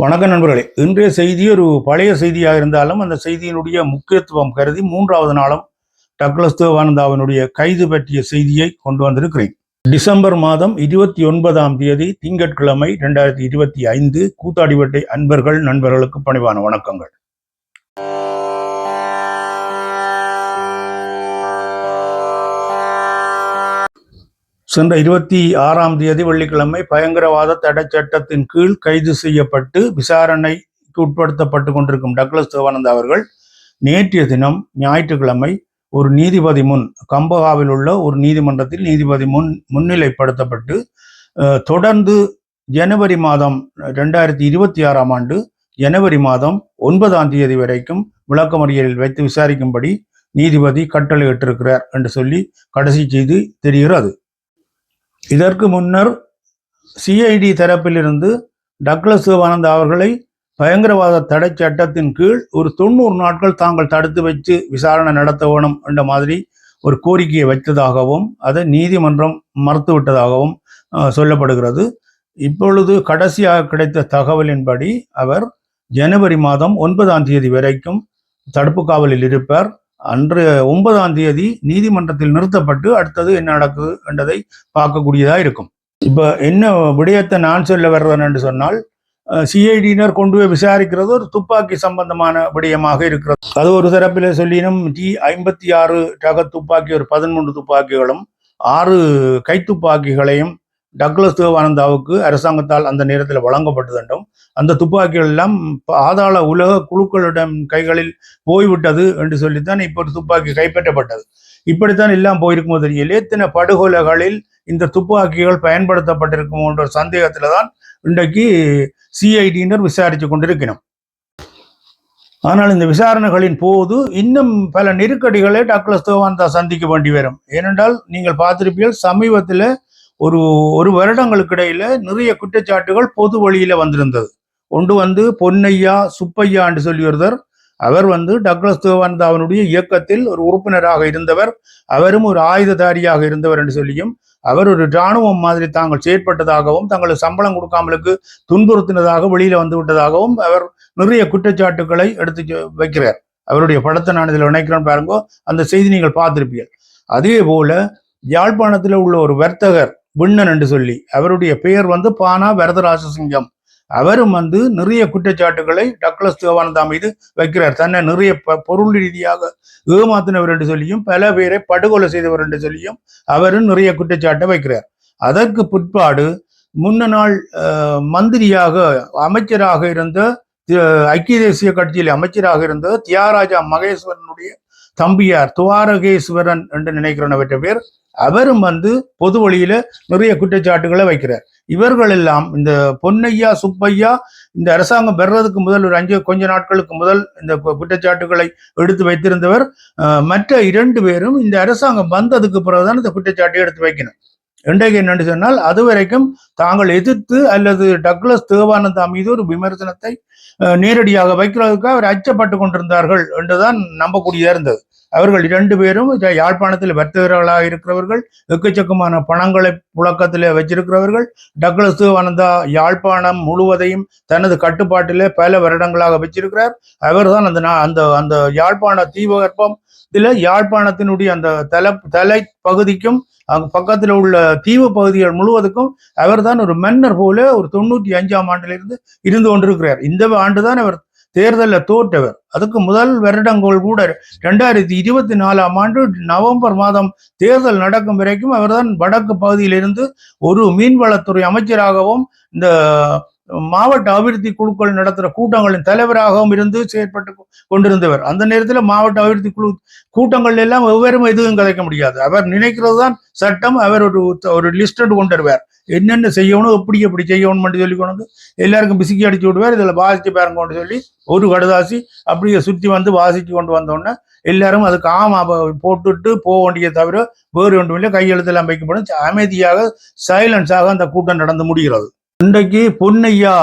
வணக்கம் நண்பர்களே இன்றைய செய்தி ஒரு பழைய செய்தியாக இருந்தாலும் அந்த செய்தியினுடைய முக்கியத்துவம் கருதி மூன்றாவது நாளும் டக்ளஸ் தேவானந்தாவினுடைய கைது பற்றிய செய்தியை கொண்டு வந்திருக்கிறேன். டிசம்பர் மாதம் இருபத்தி ஒன்பதாம் தேதி திங்கட்கிழமை இரண்டாயிரத்தி இருபத்தி ஐந்து கூத்தாடிவட்டை அன்பர்கள் நண்பர்களுக்கு பணிவான வணக்கங்கள். சென்ற இருபத்தி ஆறாம் தேதி வெள்ளிக்கிழமை பயங்கரவாத தடை சட்டத்தின் கீழ் கைது செய்யப்பட்டு விசாரணைக்கு உட்படுத்தப்பட்டு கொண்டிருக்கும் டக்ளஸ் தேவானந்தா அவர்கள் நேற்றைய தினம் ஞாயிற்றுக்கிழமை ஒரு நீதிபதி முன் கம்பகாவில் உள்ள ஒரு நீதிமன்றத்தில் நீதிபதி முன் முன்னிலைப்படுத்தப்பட்டு தொடர்ந்து ஜனவரி மாதம் ரெண்டாயிரத்தி இருபத்தி ஆறாம் ஆண்டு ஜனவரி மாதம் ஒன்பதாம் தேதி வரைக்கும் விளக்கமறியலில் வைத்து விசாரிக்கும்படி நீதிபதி கட்டளையிட்டிருக்கிறார் என்று சொல்லி கடைசி செய்தி தெரிகிறது. இதற்கு முன்னர் சிஐடி தரப்பிலிருந்து டக்ளஸ் சிவானந்த் அவர்களை பயங்கரவாத தடை சட்டத்தின் கீழ் ஒரு தொண்ணூறு நாட்கள் தாங்கள் தடுத்து வச்சு விசாரணை நடத்த வேணும் என்ற மாதிரி ஒரு கோரிக்கையை வைத்ததாகவும் அதை நீதிமன்றம் மறுத்துவிட்டதாகவும் சொல்லப்படுகிறது. இப்பொழுது கடைசியாக கிடைத்த தகவலின்படி அவர் ஜனவரி மாதம் ஒன்பதாம் தேதி வரைக்கும் தடுப்பு காவலில் இருப்பார். அன்று ஒன்பதாம் தேதி நீதிமன்றத்தில் நிறுத்தப்பட்டு அடுத்தது என்ன நடக்குது என்றதை பார்க்கக்கூடியதா இருக்கும். இப்ப என்ன விடயத்தை நான் சொல்ல வர்றேன் என்று சொன்னால் சிஐடியினர் கொண்டு போய் விசாரிக்கிறது ஒரு துப்பாக்கி சம்பந்தமான விடயமாக இருக்கிறது. அது ஒரு தரப்பில் சொல்லினும் டி ஐம்பத்தி ஆறு ரக துப்பாக்கி ஒரு பதிமூன்று துப்பாக்கிகளும் ஆறு கைத்துப்பாக்கிகளையும் டக்ளஸ் தேவானந்தாவுக்கு அரசாங்கத்தால் அந்த நேரத்தில் வழங்கப்பட்டது என்றும் அந்த துப்பாக்கிகள் எல்லாம் பாதாள உலக குழுக்களிடம் கைகளில் போய்விட்டது என்று சொல்லித்தான் இப்போ ஒரு துப்பாக்கி கைப்பற்றப்பட்டது. இப்படித்தான் எல்லாம் போயிருக்குமோ தெரியல எத்தனை படுகொலைகளில் இந்த துப்பாக்கிகள் பயன்படுத்தப்பட்டிருக்குமோ என்ற சந்தேகத்தில் தான் இன்றைக்கு சிஐடியினர் விசாரித்து கொண்டிருக்கணும் ஆனால் இந்த விசாரணைகளின் போது இன்னும் பல நெருக்கடிகளை டாக்டர் தேவானந்தா சந்திக்க வேண்டி வரும். ஏனென்றால் நீங்கள் பார்த்திருப்பீர்கள் சமீபத்தில் ஒரு ஒரு வருடங்களுக்கு இடையில நிறைய குற்றச்சாட்டுகள் பொது வழியில வந்திருந்தது. ஒன்று வந்து பொன்னையா சுப்பையா என்று சொல்லி ஒருத்தர் அவர் வந்து டக்ளஸ் தேவானந்தாவனுடைய இயக்கத்தில் ஒரு உறுப்பினராக இருந்தவர் அவரும் ஒரு ஆயுததாரியாக இருந்தவர் என்று சொல்லியும் அவர் ஒரு இராணுவம் மாதிரி தாங்கள் செயற்பட்டதாகவும் தங்களுக்கு சம்பளம் கொடுக்காமலுக்கு துன்புறுத்தினதாக வெளியில வந்து விட்டதாகவும் அவர் நிறைய குற்றச்சாட்டுகளை எடுத்து வைக்கிறார். அவருடைய படத்தை நான் இதில் நினைக்கிறேன் பாருங்கோ அந்த செய்தி நீங்கள் பார்த்திருப்பீர்கள். அதே போல யாழ்ப்பாணத்தில் உள்ள ஒரு வர்த்தகர் விண்ணன் என்று சொல்லி. அவருடைய பெயர் வந்து பானா வரதராஜசிங்கம் அவரும் வந்து நிறைய குற்றச்சாட்டுகளை டக்ளஸ் தேவானந்தா மீது வைக்கிறார். தன்னை நிறைய பொருள் ரீதியாக ஏமாத்தினவர் என்று சொல்லியும் பல பேரை படுகொலை செய்தவர் என்று சொல்லியும் அவரும் நிறைய குற்றச்சாட்டை வைக்கிறார். அதற்கு பிற்பாடு முன்ன நாள் மந்திரியாக அமைச்சராக இருந்த ஐக்கிய தேசிய கட்சியில் அமைச்சராக இருந்த தியாராஜா மகேஸ்வரனுடைய தம்பியார் துவாரகேஸ்வரன் என்று நினைக்கிறவற்ற பேர் அவரும் வந்து பொது வழியில நிறைய குற்றச்சாட்டுகளை வைக்கிறார். இவர்கள் எல்லாம் இந்த பொன்னையா சுப்பையா இந்த அரசாங்கம் பெறுறதுக்கு முதல் ஒரு அஞ்சு கொஞ்ச நாட்களுக்கு முதல் இந்த குற்றச்சாட்டுகளை எடுத்து வைத்திருந்தவர் அஹ், மற்ற இரண்டு பேரும் இந்த அரசாங்கம் வந்ததுக்கு பிறகுதான் இந்த குற்றச்சாட்டை எடுத்து வைக்கணும். இன்றைக்கு என்னன்னு சொன்னால் அது வரைக்கும் தாங்கள் எதிர்த்து அல்லது டக்ளஸ் தேவானந்தா மீது ஒரு விமர்சனத்தை அஹ், நேரடியாக வைக்கிறதுக்கு அவர் அச்சப்பட்டு கொண்டிருந்தார்கள் என்றுதான் நம்பக்கூடியதாக இருந்தது. அவர்கள் இரண்டு பேரும் யாழ்ப்பாணத்தில் வர்த்தகர்களாக இருக்கிறவர்கள் எக்கச்சக்கமான பணங்களை புழக்கத்தில் வச்சிருக்கிறவர்கள் டக்ளஸ் தேவானந்தா யாழ்ப்பாணம் முழுவதையும் தனது கட்டுப்பாட்டிலே பல வருடங்களாக வச்சிருக்கிறார். அவர்தான் அந்த அந்த அந்த யாழ்ப்பாண தீபகற்பம் இதில் யாழ்ப்பாணத்தினுடைய அந்த தல தலை பகுதிக்கும் அங்க பக்கத்துல உள்ள தீவு பகுதிகள் முழுவதுக்கும் அவர்தான் ஒரு மன்னர் போல ஒரு தொண்ணூற்றி அஞ்சாம் ஆண்டிலிருந்து இருந்து கொண்டிருக்கிறார். இந்த ஆண்டுதான் அவர் தேர்தலில் தோற்றவர். அதுக்கு முதல் வருடங்கள் கூட ரெண்டாயிரத்தி இருபத்தி நாலாம் ஆண்டு நவம்பர் மாதம் தேர்தல் நடக்கும் வரைக்கும் அவர்தான் வடக்கு பகுதியிலிருந்து ஒரு மீன்வளத்துறை அமைச்சராகவும் இந்த மாவட்ட அபிவிருத்தி குழுக்கள் நடத்துகிற கூட்டங்களின் தலைவராகவும் இருந்து செயற்பட்டு கொண்டிருந்தவர். அந்த நேரத்தில் மாவட்ட அபிவிருத்தி குழு கூட்டங்கள் எல்லாம் வெவ்வேறும் எதுவும் கதைக்க முடியாது. அவர் நினைக்கிறது தான் சட்டம். அவர் ஒரு ஒரு லிஸ்ட் கொண்டு வருவார் என்னென்ன செய்யணும் எப்படி எப்படி செய்யணும் சொல்லி கொண்டு வந்து எல்லாருக்கும் பிசுக்கி அடிச்சு விடுவார். இதில் வாசிச்சு பாருங்கன்னு சொல்லி. ஒரு கடுதாசி அப்படியே சுற்றி வந்து வாசிச்சு கொண்டு வந்தோடனே எல்லாரும் அதுக்கு ஆமா போட்டுட்டு போக வேண்டிய தவிர வேறு ஒன்றும் இல்லை. கையெழுத்தெல்லாம் வைக்கப்படும். அமைதியாக சைலன்ஸாக அந்த கூட்டம் நடந்து முடிகிறது. இன்றைக்கு பொன்னையா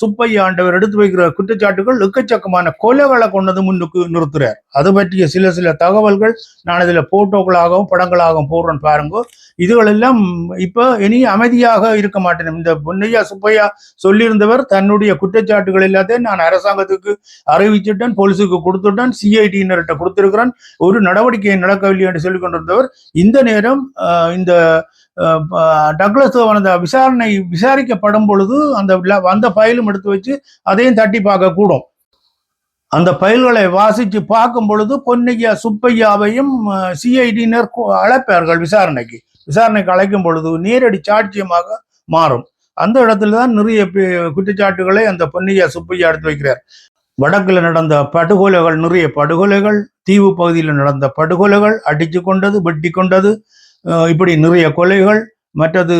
சுப்பையா ஆண்டவர் எடுத்து வைக்கிற குற்றச்சாட்டுகள் எக்கச்சக்கமான கொலைகளை கொண்டது முன்னுக்கு நிறுத்துறார். அது பற்றிய சில சில தகவல்கள் நான் இதில் போட்டோக்களாகவும் படங்களாகவும் போடுறேன் பாருங்க. இதுகளெல்லாம் இப்போ இனி அமைதியாக இருக்க மாட்டேன். இந்த பொன்னையா சுப்பையா சொல்லியிருந்தவர் தன்னுடைய குற்றச்சாட்டுகள் எல்லாத்தையும் நான் அரசாங்கத்துக்கு அறிவிச்சுட்டேன் போலீஸுக்கு கொடுத்துட்டேன் சிஐடியினர்கிட்ட கொடுத்திருக்கிறேன். ஒரு நடவடிக்கை நடக்கவில்லை என்று சொல்லிக் கொண்டிருந்தவர் இந்த நேரம் இந்த டக்ளஸ் தேவானந்த விசாரணை விசாரிக்கப்படும் பொழுது அந்த வந்த அந்த ஃபைலும் எடுத்து வச்சு அதையும் தட்டி பார்க்க கூடும் அந்த ஃபைல்களை வாசிச்சு பார்க்கும் பொழுது பொன்னையா சுப்பையாவையும் சிஐடியினர் அழைப்பார்கள் விசாரணைக்கு. விசாரணைக்கு அழைக்கும் பொழுது நேரடி சாட்சியமாக மாறும். அந்த இடத்துல தான் நிறைய குற்றச்சாட்டுகளை அந்த பொன்னையா சுப்பையா எடுத்து வைக்கிறார். வடக்குல நடந்த படுகொலைகள் நிறைய படுகொலைகள் தீவு பகுதியில் நடந்த படுகொலைகள் அடித்து கொண்டது வெட்டி கொண்டது இப்படி நிறைய கொலைகள் மற்றது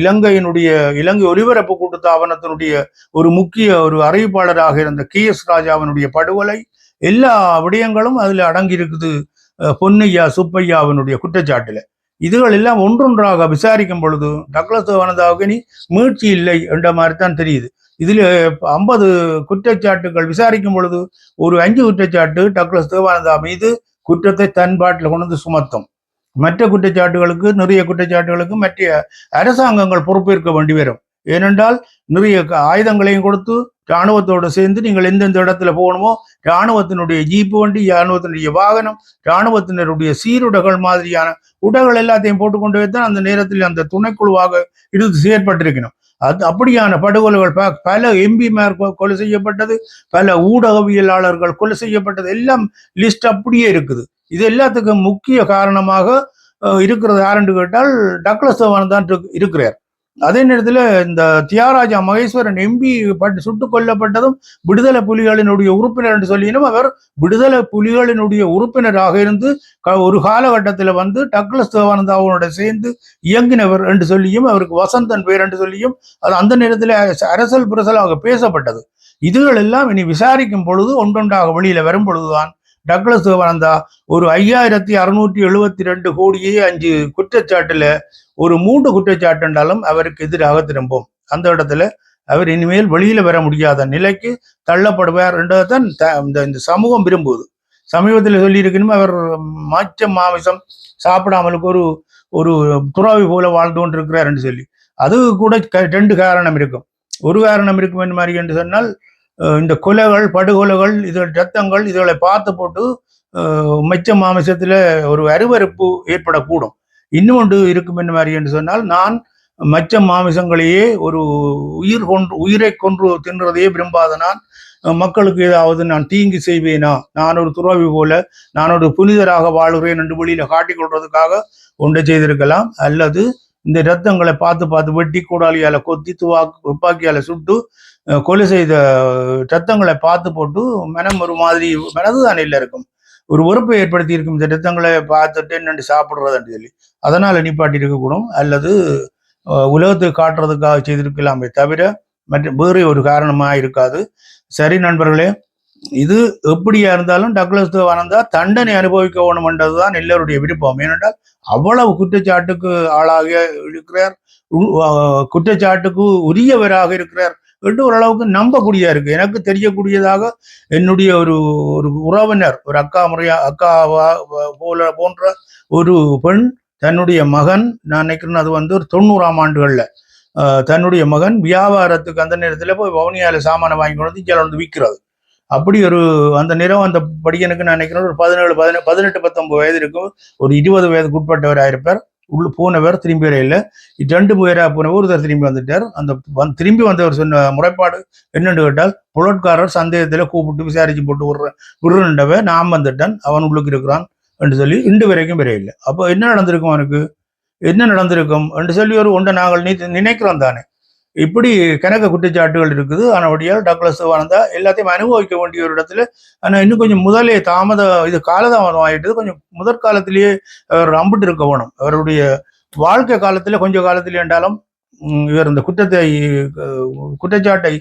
இலங்கையினுடைய இலங்கை ஒலிபரப்பு கூட்டுத்தாபனத்தினுடைய ஒரு முக்கிய ஒரு அறிவிப்பாளராக இருந்த கே எஸ் ராஜாவினுடைய படுகொலை எல்லா விடயங்களும் அதில் அடங்கியிருக்குது பொன்னையா சுப்பையாவினுடைய குற்றச்சாட்டில். இதுகள் எல்லாம் ஒன்றொன்றாக விசாரிக்கும் பொழுது டக்ளஸ் தேவானந்தாவுக்கு இனி மீட்சி இல்லை என்ற மாதிரி தான் தெரியுது. இதில் ஐம்பது குற்றச்சாட்டுகள் விசாரிக்கும் பொழுது ஒரு அஞ்சு குற்றச்சாட்டு டக்ளஸ் தேவானந்தா மீது குற்றத்தை தன்பாட்டில் கொண்டு வந்து சுமத்தும். மற்ற குற்றச்சாட்டுகளுக்கு நிறைய குற்றச்சாட்டுகளுக்கு மற்ற அரசாங்கங்கள் பொறுப்பேற்க வேண்டி வரும். ஏனென்றால் நிறைய ஆயுதங்களையும் கொடுத்து இராணுவத்தோடு சேர்ந்து நீங்கள் எந்தெந்த இடத்துல போகணுமோ இராணுவத்தினுடைய ஜீப்பு வண்டி இராணுவத்தினுடைய வாகனம் இராணுவத்தினருடைய சீருடைகள் மாதிரியான உடைகள் எல்லாத்தையும் போட்டுக்கொண்டு வைத்தான் அந்த நேரத்தில் அந்த துணைக்குழுவாக இருந்து செயற்பட்டிருக்கணும். அது அப்படியான படுகொலைகள் பல எம்பிமார் கொலை செய்யப்பட்டது பல ஊடகவியலாளர்கள் கொலை செய்யப்பட்டது எல்லாம் லிஸ்ட் அப்படியே இருக்குது. இது எல்லாத்துக்கும் முக்கிய காரணமாக இருக்கிறது யாருன்னு கேட்டால் டக்ளஸ் தேவானந்த் தான் இருக்கு- இருக்கிறார். அதே நேரத்தில் இந்த தியாகராஜா மகேஸ்வரன் எம்பி பட்டு சுட்டுக் கொல்லப்பட்டதும் விடுதலை புலிகளினுடைய உறுப்பினர் என்று சொல்லினும் அவர் விடுதலை புலிகளினுடைய உறுப்பினராக இருந்து க- ஒரு காலகட்டத்தில் வந்து டக்ளஸ் தேவானந்தாவோட சேர்ந்து இயங்கினவர் என்று சொல்லியும் அவருக்கு வசந்தன் பேர் என்று சொல்லியும் அது அந்த நேரத்தில் அரசல் புரசலாக பேசப்பட்டது. இதுகள் எல்லாம் இனி விசாரிக்கும் பொழுது ஒன்றொன்றாக வெளியில வரும் பொழுதுதான் டக்ளஸ் தேவானந்தா ஒரு ஐயாயிரத்தி அறுநூற்றி எழுபத்தி ரெண்டு கோடியே அஞ்சு குற்றச்சாட்டுல ஒரு மூன்று குற்றச்சாட்டு என்றாலும் அவருக்கு எதிராக திரும்பும். அந்த இடத்துல அவர் இனிமேல் வெளியில வர முடியாத நிலைக்கு தள்ளப்படுவார் என்றதான் இந்த இந்த சமூகம் விரும்புவது சமீபத்தில் சொல்லியிருக்கணும் அவர் மாச்ச மாமிசம் சாப்பிடாமலுக்கு ஒரு ஒரு துறாவி போல வாழ்ந்து கொண்டிருக்கிறார் என்று சொல்லி. அது கூட க- ரெண்டு காரணம் இருக்கும். ஒரு காரணம் இருக்கும் என்று மாதிரி என்று சொன்னால் இந்த கொலைகள் படுகொலைகள் இது ரத்தங்கள் இதுகளை பார்த்து போட்டு அஹ் மிச்ச ஒரு அருவருப்பு ஏற்படக்கூடும். இன்னும் இருக்கும் என்ன மாதிரி என்று சொன்னால் நான் மச்ச மாமிசங்களையே ஒரு உயிர் கொன்று உயிரை கொன்று தின்றதையே விரும்பாத நான் மக்களுக்கு ஏதாவது நான் தீங்கு செய்வேனா? நான் ஒரு துறவி போல நான் ஒரு புனிதராக வாழ்கிறேன் என்று வெளியில காட்டிக்கொள்றதுக்காக ஒன்றை செய்திருக்கலாம். அல்லது இந்த ரத்தங்களை பார்த்து பார்த்து வெட்டி கூடாலியால கொத்தி துவாக்கு துப்பாக்கியால சுட்டு கொலை செய்த சத்தங்களை பார்த்து போட்டு மனம் ஒரு மாதிரி மனதுதான் இல்லை இருக்கும். ஒரு வெறுப்பை ஏற்படுத்தி இருக்கும். இந்த சத்தங்களை பார்த்துட்டு என்னென்று சாப்பிட்றதுன்னு சொல்லி. அதனால நிப்பாட்டி இருக்கக்கூடும். அல்லது உலகத்தை உலகத்துக்கு காட்டுறதுக்காக செய்திருக்கலாமே தவிர மற்ற வேறு ஒரு காரணமா இருக்காது. சரி நண்பர்களே இது எப்படியா இருந்தாலும் டக்ளஸ் தேவானந்தா தண்டனை அனுபவிக்க வேணுமென்றதுதான் எல்லோருடைய விருப்பம். ஏனென்றால் அவ்வளவு குற்றச்சாட்டுக்கு ஆளாக இருக்கிறார். குற்றச்சாட்டுக்கு உரியவராக இருக்கிறார். என்று ஓரளவுக்கு நம்பக்கூடியதாக இருக்குது எனக்கு தெரியக்கூடியதாக என்னுடைய ஒரு ஒரு உறவினர் ஒரு அக்கா முறையா அக்காவா போல போன்ற ஒரு பெண் தன்னுடைய மகன் நான் நினைக்கிறேன் அது வந்து ஒரு தொண்ணூறாம் ஆண்டுகளில் தன்னுடைய மகன் வியாபாரத்துக்கு அந்த நேரத்தில் போய் வவுனியாவில் சாமானை வாங்கி கொண்டு வந்து இங்கே வந்து விற்கிறது அப்படி ஒரு அந்த நிறம் அந்த படிக்கனுக்கு நான் நினைக்கிறேன் ஒரு பதினேழு பதினெட்டு பதினெட்டு பத்தொன்பது வயது இருக்கும். ஒரு இருபது வயதுக்கு உட்பட்டவராக இருப்பார் உள்ள போனவர் திரும்பி வர ரெண்டு முயராக போனவர் ஒருத்தர் திரும்பி வந்துட்டார். அந்த வந் திரும்பி வந்தவர் சொன்ன முறைப்பாடு என்னென்னு கேட்டால் புலட்காரர் சந்தேகத்துல கூப்பிட்டு விசாரிச்சு போட்டு விடுற விடுறவ நான் வந்துட்டேன். அவன் உள்ளுக்கு இருக்கிறான் என்று சொல்லி இன்று வரைக்கும் வரையில்லை அப்போ என்ன நடந்திருக்கும் அவனுக்கு? என்ன நடந்திருக்கும்? என்று சொல்லி ஒரு ஒன்றை நாங்கள் நினைக்கிறோம் தானே. இப்படி கணக்க குற்றச்சாட்டுகள் இருக்குது. ஆனால் டக்ளஸ் சிவானந்தா எல்லாத்தையும் அனுபவிக்க வேண்டிய ஒரு இடத்துல ஆனால் இன்னும் கொஞ்சம் முதலே தாமத இது காலதாமதம் ஆகிட்டது கொஞ்சம் முதற்காலத்திலேயே அவர் அம்பிட்டு இருக்க வேணும். அவருடைய வாழ்க்கை காலத்தில் கொஞ்ச காலத்தில் என்றாலும் இவர் இந்த குற்றத்தை குற்றச்சாட்டை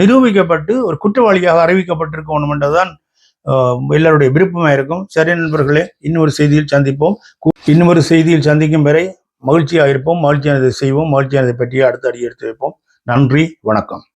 நிரூபிக்கப்பட்டு ஒரு குற்றவாளியாக அறிவிக்கப்பட்டிருக்க வேணும் என்றுதான் எல்லாருடைய விருப்பமாக இருக்கும். சரி நண்பர்களே இன்னொரு செய்தியில் சந்திப்போம். இன்னொரு செய்தியில் சந்திக்கும் வரை மகிழ்ச்சியாக இருப்போம் மகிழ்ச்சியானதை செய்வோம் மகிழ்ச்சியானதை பற்றி அடுத்த அடி எடுத்து வைப்போம். நன்றி வணக்கம்.